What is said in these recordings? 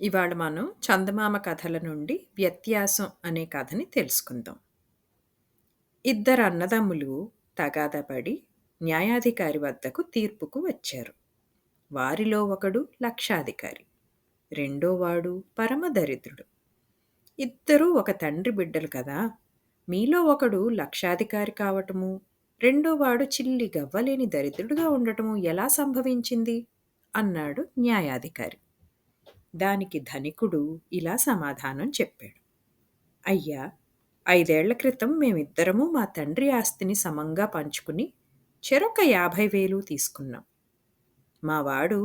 ఇవాళ మనం చందమామ కథల నుండి వ్యత్యాసం అనే కథని తెలుసుకుందాం. ఇద్దరు అన్నదమ్ములు తగాదపడి న్యాయాధికారి వద్దకు తీర్పుకు వచ్చారు. వారిలో ఒకడు లక్షాధికారి. రెండోవాడు పరమ దరిద్రుడు. ఇద్దరూ ఒక తండ్రి బిడ్డలు కదా! మీలో ఒకడు లక్షాధికారి కావటము, రెండోవాడు చిల్లి గవ్వలేని దరిద్రుడుగా ఉండటము ఎలా సంభవించింది? అన్నాడు న్యాయాధికారి. దానికి ధనికుడు ఇలా సమాధానం చెప్పాడు. అయ్యా ఐదేళ్ళ క్రితం మేమిద్దరము మా తండ్రి ఆస్తిని సమంగా పంచుకుని చెరొక యాభై వేలు తీసుకున్నాం. మావాడు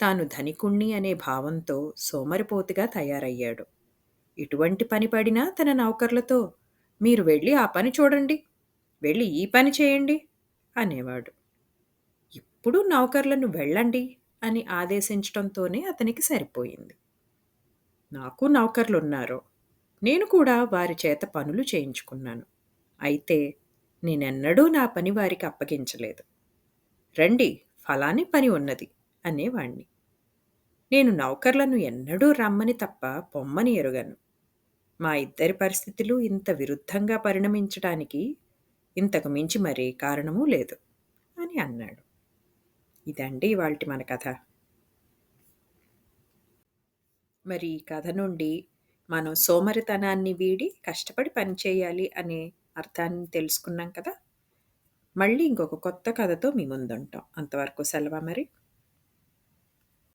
తాను ధనికుణ్ణి అనే భావంతో సోమరిపోతుగా తయారయ్యాడు. ఇటువంటి పని పడినా తన నౌకర్లతో మీరు వెళ్ళి ఆ పని చూడండి వెళ్ళి ఈ పని చేయండి అనేవాడు. ఇప్పుడు నౌకర్లను వెళ్ళండి అని ఆదేశించటంతోనే అతనికి సరిపోయింది. నాకు నౌకర్లున్నారు. నేను కూడా వారి చేత పనులు చేయించుకున్నాను. అయితే నేనెన్నడూ నా పని వారికి అప్పగించలేదు. రండి ఫలాని పని ఉన్నది అనేవాణ్ణి. నేను నౌకర్లను ఎన్నడూ రమ్మని తప్ప పొమ్మని ఎరుగను. మా ఇద్దరి పరిస్థితులు ఇంత విరుద్ధంగా పరిణమించడానికి ఇంతకు మించి మరే కారణమూ లేదు అని అన్నాడు. ఇదండి ఇవాల్టి మన కథ. మరి ఈ కథ నుండి మనం సోమరితనాన్ని వీడి కష్టపడి పని చేయాలి అనే అర్థాన్ని తెలుసుకున్నాం కదా! మళ్ళీ ఇంకొక కొత్త కథతో మీ ముందుంటాం. అంతవరకు సెలవా మరి?